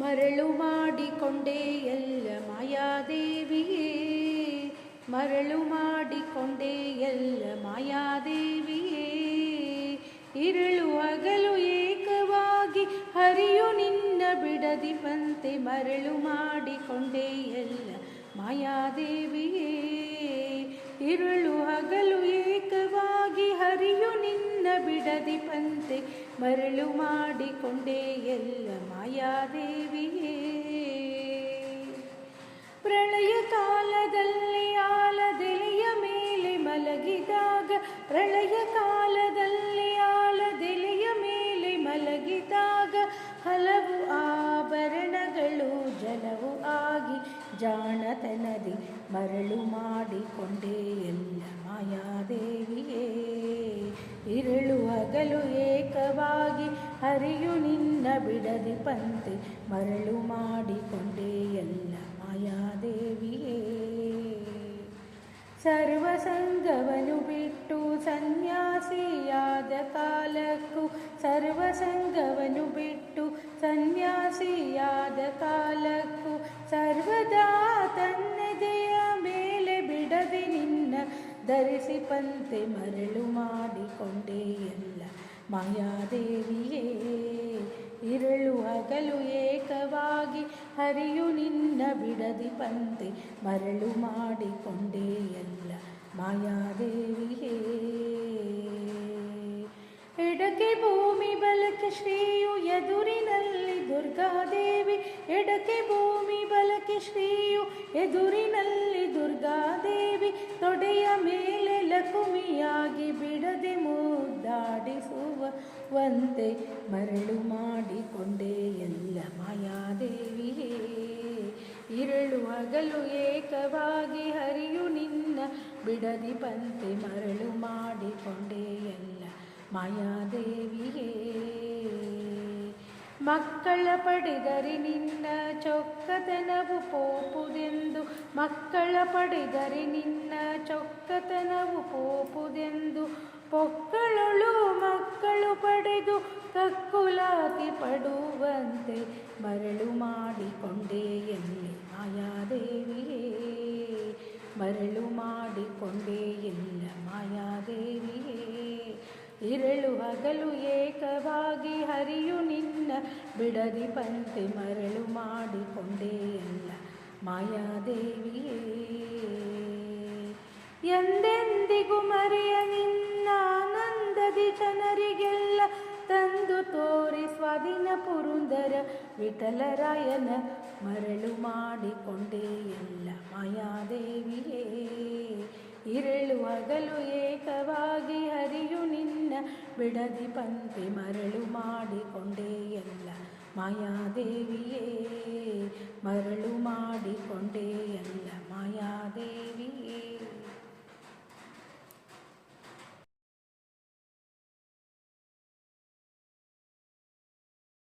ಮರಳು ಮಾಡಿಕೊಂಡೆ ಎಲ್ಲ ಮಾಯಾದೇವಿಯೇ ಮರಳು ಮಾಡಿಕೊಂಡೆ ಎಲ್ಲ ಮಾಯಾದೇವಿಯೇ ಇರುಳು ಹಗಲು ಏಕವಾಗಿ ಹರಿಯು ನಿನ್ನ ಬಿಡದಿ ಬಂತೆ ಮರಳು ಮಾಡಿಕೊಂಡೆ ಎಲ್ಲ ಮಾಯಾದೇವಿಯೇ ಇರುಳು ಹಗಲು ಏಕವಾಗಿ ಹರಿಯು ನಿನ್ನ ಬಿಡದಿ ಪಂತೆ, ಮರಳು ಮಾಡಿಕೊಂಡೆ ಎಲ್ಲ ಮಾಯಾದೇವಿಯೇ. ಪ್ರಳಯ ಕಾಲದಲ್ಲಿ ಆಲದೆಲೆಯ ಮೇಲೆ ಮಲಗಿದಾಗ, ಪ್ರಳಯ ಕಾಲದಲ್ಲಿ ಆಲದೆಲೆಯ ಮೇಲೆ ಮಲಗಿದಾಗ, ಹಲವು ಆಭರಣಗಳು ಜಲವು ಆಗಿ ಜಾಣತನದಿ ಮರಳು ಮಾಡಿಕೊಂಡೇ ಎಲ್ಲ ಮಾಯಾದೇವಿಯೇ ಹಗಲು ಏಕವಾಗಿ ಹರಿಯು ನಿನ್ನ ಬಿಡದಿ ಪಂತೆ. ಮರಳು ಮಾಡಿಕೊಂಡೆ ಎಲ್ಲ ಮಾಯಾದೇವಿಯೇ ಸರ್ವಸಂಗವನ್ನು ಬಿಟ್ಟು ಸನ್ಯಾಸಿಯಾದ ಕಾಲಕ್ಕೂ ಸರ್ವಸಂಗವನ್ನು ಬಿಟ್ಟು ಸನ್ಯಾಸಿಯಾದ ಕಾಲಕ್ಕೂ, ಸರ್ವದಾ ತನ್ನದೆಯ ಮೇಲೆ ಬಿಡದೆ ನಿನ್ನ. ಧರಿಸಿ ಪಂತೆ ಮರಳು ಮಾಡಿಕೊಂಡೆ ಎಲ್ಲ ಮಾಯಾದೇವಿಯೇ, ಇರಳು ಹಗಲು ಏಕವಾಗಿ ಹರಿಯು ನಿನ್ನ ಬಿಡದಿ ಪಂತೆ, ಮರಳು ಮಾಡಿಕೊಂಡೇ ಎಲ್ಲ ಮಾಯಾದೇವಿಯೇ. ಎಡಕೆ ಭೂಮಿ ಬಲಕೆ ಶ್ರೀಯು, ಎದುರಿನಲ್ಲಿ ದುರ್ಗಾದೇವಿ. ಎಡಕೆ ಭೂಮಿ ಬಲಕೆ ಶ್ರೀಯು, ಎದುರಿನಲ್ಲಿ ದುರ್ಗಾದೇವಿ. ತೊಡೆಯ ಮೇಲೆ ಲಕುಮಿಯಾಗಿ ಬಿಡದೆ ಮುದ್ದಾಡಿಸುವಂತೆ ಮರಳು ಮಾಡಿಕೊಂಡೆ ಎಲ್ಲ ಮಾಯಾದೇವಿಯೇ. ಇರಳು ಹಗಲು ಏಕವಾಗಿ ಹರಿಯು ನಿನ್ನ ಬಿಡದಿ ಪಂತೆ ಮರಳು ಮಾಡಿಕೊಂಡೆ ಎಲ್ಲ ಮಾಯಾದೇವಿಯೇ. ಮಕ್ಕಳ ಪಡೆದರಿ ನಿನ್ನ ಚೊಕ್ಕತನವು ಪೋಪುದೆಂದು ಮಕ್ಕಳ ಪಡೆದರಿ ನಿನ್ನ ಚೊಕ್ಕತನವು ಪೋಪುದೆಂದು ಕಕ್ಕುಲಾತಿ ಪಡುವಂತೆ ಮರಳು ಮಾಡಿಕೊಂಡೆ ಎಲ್ಲಿ ಮಾಯಾದೇವಿಯೇ? ಮರಳು ಮಾಡಿಕೊಂಡೆ ಎಲ್ಲ ಮಾಯಾದೇವಿಯೇ? ಇರಳು ಹಗಲು ಏಕವಾಗಿ ಹರಿಯು ನಿನ್ನ ಬಿಡದಿ ಪಂತೆ ಮರಳು ಮಾಡಿಕೊಂಡೆ ಎಲ್ಲ ಮಾಯಾದೇವಿಯೇ? ಎಂದೆಂದಿಗೂ ಮರೆಯ ನಿನ್ನ ಆನಂದದಿ ಜನರಿಗೆಲ್ಲ ತಂದು ತೋರಿ ಸ್ವಾಧೀನ ಪುರುಂದರ ವಿಠಲರಾಯನ ಮರಳು ಮಾಡಿಕೊಂಡೆ ಎಲ್ಲ ಮಾಯಾದೇವಿಯೇ. ಇರಳು ಹಗಲು ಏಕವಾಗಿ ಹರಿಯು ನಿನ್ನ ಬಿಡದಿ ಪಂತೆ ಮರಳು ಮಾಡಿಕೊಂಡೆ ಎಲ್ಲ ಮಾಯಾದೇವಿಯೇ.